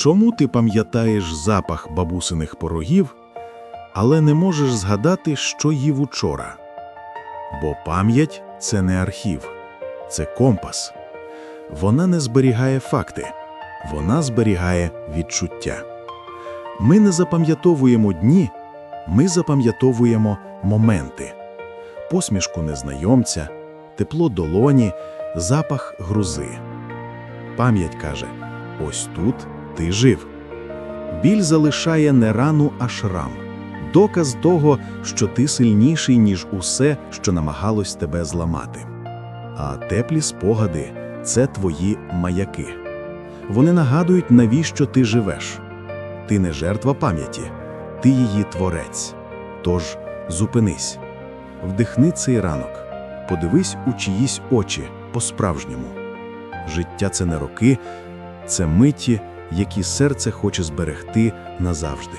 Чому ти пам'ятаєш запах бабусиних порогів, але не можеш згадати, що їв учора? Бо пам'ять це не архів, це компас. Вона не зберігає факти, вона зберігає відчуття. Ми не запам'ятовуємо дні, ми запам'ятовуємо моменти. Посмішку незнайомця, тепло долоні, запах грузи. Пам'ять каже: ось тут ти жив. Біль залишає не рану, а шрам. Доказ того, що ти сильніший, ніж усе, що намагалось тебе зламати. А теплі спогади це твої маяки. Вони нагадують, навіщо ти живеш. Ти не жертва пам'яті, ти її творець. Тож зупинись, вдихни цей ранок, подивись у чиїсь очі по-справжньому. Життя це не роки, це миті, які серце хоче зберегти назавжди.